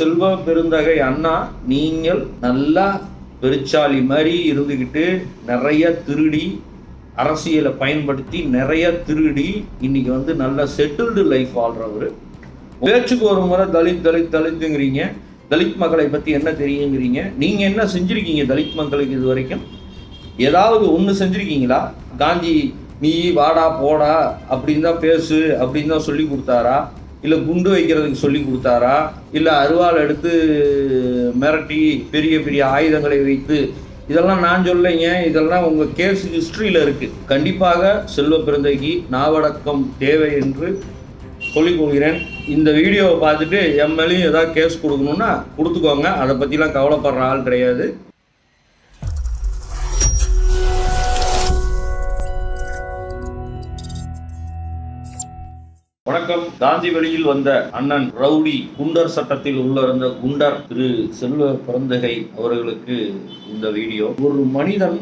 செல்வ பெருந்தகை அண்ணா நீங்கள் நல்லா பெருச்சாளி மாதிரி இருந்துக்கிட்டு நிறைய திருடி அரசியலை பயன்படுத்தி நிறைய திருடி இன்னைக்கு வந்து நல்ல செட்டில்டு லைஃப் வாழ்றவர். பேச்சுக்கு ஒரு முறை தலித் தலித் தலித்துங்கிறீங்க. தலித் மக்களை பற்றி என்ன தெரியுங்கிறீங்க. நீங்கள் என்ன செஞ்சுருக்கீங்க தலித் மக்களுக்கு இது வரைக்கும்? ஏதாவது ஒன்று செஞ்சுருக்கீங்களா? காந்தி நீ வாடா போடா அப்படின்னு தான் பேசு அப்படின்னு தான் சொல்லி கொடுத்தாரா? இல்லை குண்டு வைக்கிறதுக்கு சொல்லி கொடுத்தாரா? இல்லை அருவாள் எடுத்து மிரட்டி பெரிய பெரிய ஆயுதங்களை வைத்து இதெல்லாம் நான் சொல்லைங்க இதெல்லாம் உங்கள் கேஸ் ஹிஸ்ட்ரியில் இருக்குது கண்டிப்பாக செல்வ பிறந்தைக்கு நாவடக்கம் தேவை என்று சொல்லிக் கொள்கிறேன். இந்த வீடியோவை பார்த்துட்டு என் மேலேயும் ஏதாவது கேஸ் கொடுக்கணுன்னா கொடுத்துக்கோங்க. அதை பற்றிலாம் கவலைப்படுற ஆள் கிடையாது. வணக்கம். காந்தி வெளியில் வந்த அண்ணன் ரவுடி குண்டர் சட்டத்தில் உள்ள இருந்த குண்டர் திரு செல்வ பிறந்தகை அவர்களுக்கு இந்த வீடியோ. ஒரு மனிதன்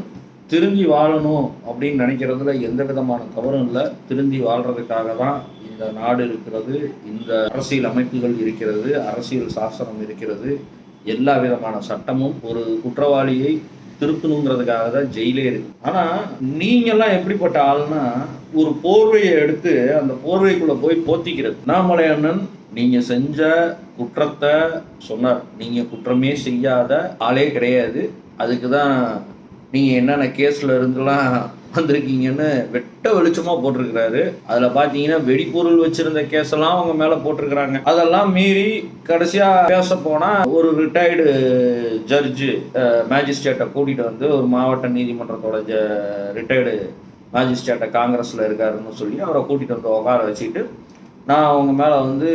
திருந்தி வாழணும் அப்படின்னு நினைக்கிறதுல எந்த விதமான தவறும் இல்லை. திருந்தி வாழ்றதுக்காக தான் இந்த நாடு இருக்கிறது இந்த அரசியல் அமைப்புகள் இருக்கிறது அரசியல் சாசனம் இருக்கிறது. எல்லா விதமான சட்டமும் ஒரு குற்றவாளியை திருப்பணுங்கிறதுக்காக தான் ஜெயிலே இருக்கு. ஆனா நீங்கெல்லாம் எப்படிப்பட்ட ஆள்னா ஒரு போர்வையை எடுத்து அந்த போர்வைக்குள்ள போய் போத்திக்கிறது. அண்ணாமலை அண்ணன் நீங்க செஞ்ச குற்றத்தை சொன்னார். நீங்க குற்றமே செய்யாத ஆளே கிடையாது. அதுக்கு தான் நீங்க என்னென்ன கேஸ்ல இருந்துலாம் வந்திருக்கீங்கன்னு வெட்ட வெளிச்சமா போட்டிருக்கிறாரு. அதுல பாத்தீங்கன்னா வெடிப்பொருள் வச்சிருந்த கேஸ் எல்லாம் அவங்க மேல போட்டிருக்கிறாங்க. அதெல்லாம் மீறி கடைசியா பேச போனா ஒரு ரிட்டையர்டு ஜட்ஜு மேஜிஸ்ட்ரேட்டை கூட்டிட்டு வந்து ஒரு மாவட்ட நீதிமன்றத்தோட ஜ ரிட்டையர்டு மேஜிஸ்ட்ரேட்டை காங்கிரஸ்ல இருக்காருன்னு சொல்லி அவரை கூட்டிட்டு வந்து உட்கார வச்சுட்டு நான் அவங்க மேல வந்து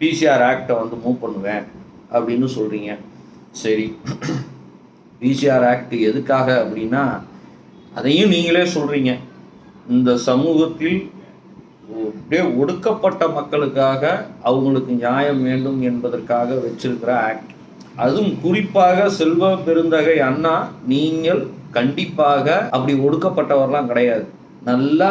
பிசிஆர் ஆக்டை வந்து மூவ் பண்ணுவேன் அப்படின்னு சொல்றீங்க. சரி. பிசிஆர் ஆக்ட் எதுக்காக அப்படின்னா அதையும் நீங்களே சொல்றீங்க. இந்த சமூகத்தில் அப்படியே ஒடுக்கப்பட்ட மக்களுக்காக அவங்களுக்கு நியாயம் வேண்டும் என்பதற்காக வச்சிருக்கிற ஆக்ட் அதுவும் குறிப்பாக செல்வ பெருந்தகை அண்ணா நீங்கள் கண்டிப்பாக அப்படி ஒடுக்கப்பட்டவர்லாம் கிடையாது. நல்லா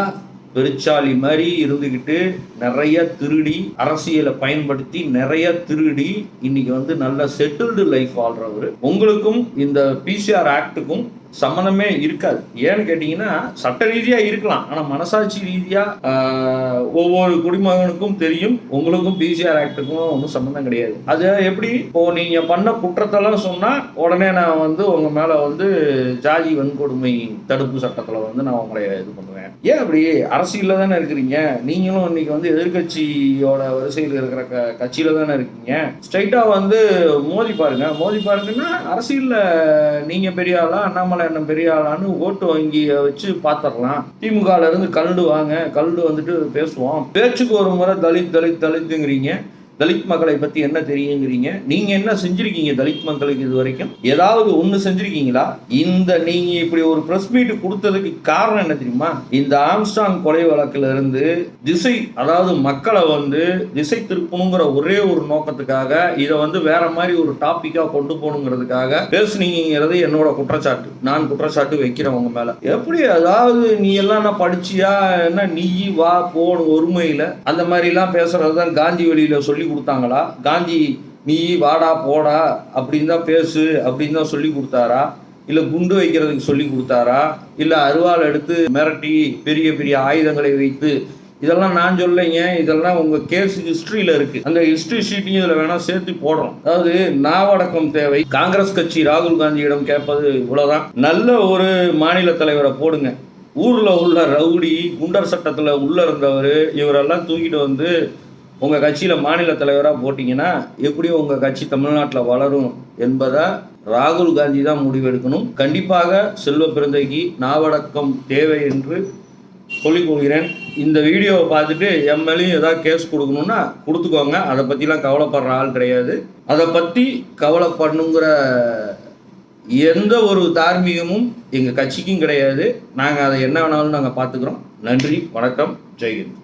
பெருச்சாளி மாதிரி இருந்துக்கிட்டு நிறைய திருடி அரசியலை பயன்படுத்தி நிறைய திருடி இன்னைக்கு வந்து நல்ல செட்டில்டு லைஃப் வாழ்றவர். உங்களுக்கும் இந்த பிசிஆர் ஆக்டுக்கும் சம்மந்தமே இருக்காது. ஏன்னு கேட்டிங்கன்னா சட்ட ரீதியாக இருக்கலாம். ஆனால் மனசாட்சி ரீதியாக ஒவ்வொரு குடிமகனுக்கும் தெரியும். உங்களுக்கும் பிசிஆர் ஆக்டுக்கும் ஒன்றும் சம்மந்தம் கிடையாது. அது எப்படி இப்போ நீங்கள் பண்ண குற்றத்தெல்லாம் சொன்னால் உடனே நான் வந்து உங்கள் மேலே வந்து ஜாதி வன்கொடுமை தடுப்பு சட்டத்தில் வந்து நான் உங்களை இது பண்ணுவேன். ஏன் அப்படி? அரசியலில் தானே இருக்கிறீங்க. நீங்களும் இன்னைக்கு வந்து எதிர்கட்சியோட வரிசையில் இருக்கிற க கட்சியில் தானே இருக்கீங்க. ஸ்ட்ரைட்டாக வந்து மோதி பாருங்க. மோதி பாருங்கன்னா அரசியலில் நீங்கள் பெரிய ஆளா அண்ணாமலை என்ன பெரிய ஆளான்னு ஓட்டு வங்கி வச்சு பாத்திரலாம். திமுகல இருந்து கல்டு வாங்க கல்டு வந்துட்டு பேசுவோம். பேச்சுக்கு ஒரு முறை தலித் தலித் தலித்துங்கிறீங்க. தலித் மக்களை பத்தி என்ன தெரியுங்கிறீங்க? நீங்க என்ன செஞ்சிருக்கீங்க தலித் மக்களுக்கு இது வரைக்கும்? ஏதாவது ஒண்ணு செஞ்சிருக்கீங்களா? இந்த நீங்க இப்படி ஒரு பிரஸ் மீட் கொடுத்ததுக்கு காரணம் என்ன தெரியுமா? இந்த ஆம்ஸ்டாங் கொலை வழக்குல இருந்து திசை அதாவது மக்களை வந்து திசை திருப்பணுங்கிற ஒரே ஒரு நோக்கத்துக்காக இதை வந்து வேற மாதிரி ஒரு டாபிக்கா கொண்டு போகணுங்கிறதுக்காக பேசுனீங்கிறது என்னோட குற்றச்சாட்டு. நான் குற்றச்சாட்டு வைக்கிறேன் உங்க மேல. எப்படி அதாவது நீ எல்லாம் நான் படிச்சியா? என்ன நீ வா போன ஒருமையில அந்த மாதிரி எல்லாம் பேசுறது தான் காந்தி வெளியில சொல்லி கொடுத்தாங்களா? காந்தி நீ வாடா போடா அப்படின்னு தான் பேசு அப்படின்னு தான் சொல்லி கொடுத்தாரா? இல்லை குண்டு வைக்கிறதுக்கு சொல்லி கொடுத்தாரா? இல்லை அருவாள் எடுத்து மிரட்டி பெரிய பெரிய ஆயுதங்களை வைத்து இதெல்லாம் நான் சொல்லைங்க இதெல்லாம் உங்கள் கேஸ் ஹிஸ்ட்ரியில் இருக்கு. அந்த ஹிஸ்ட்ரி ஷீட்டையும் இதில் வேணால் சேர்த்து போடுறோம். அதாவது நாவடக்கம் தேவை. காங்கிரஸ் கட்சி ராகுல் காந்தியிடம் கேட்பது இவ்வளோதான் நல்ல ஒரு மாநில தலைவரை போடுங்க. ஊரில் உள்ள ரவுடி குண்டர் சட்டத்தில் உள்ள இருந்தவர் இவரெல்லாம் தூக்கிட்டு வந்து உங்கள் கட்சியில் மாநில தலைவராக போட்டிங்கன்னா எப்படி உங்கள் கட்சி தமிழ்நாட்டில் வளரும் என்பதை ராகுல் காந்தி தான் முடிவெடுக்கணும். கண்டிப்பாக செல்வ பிறந்தைக்கு நாவடக்கம் தேவை என்று சொல்லிக் கொள்கிறேன். இந்த வீடியோவை பார்த்துட்டு என் மேலேயும் ஏதாவது கேஸ் கொடுக்கணும்னா கொடுத்துக்கோங்க. அதை பற்றிலாம் கவலைப்படுற ஆள் கிடையாது. அதை பற்றி கவலைப்படணுங்கிற எந்த ஒரு தார்மீகமும் எங்கள் கட்சிக்கும் கிடையாது. நாங்கள் அதை என்ன வேணாலும் நாங்கள் பார்த்துக்குறோம். நன்றி வணக்கம் ஜெய்ஹிந்த்.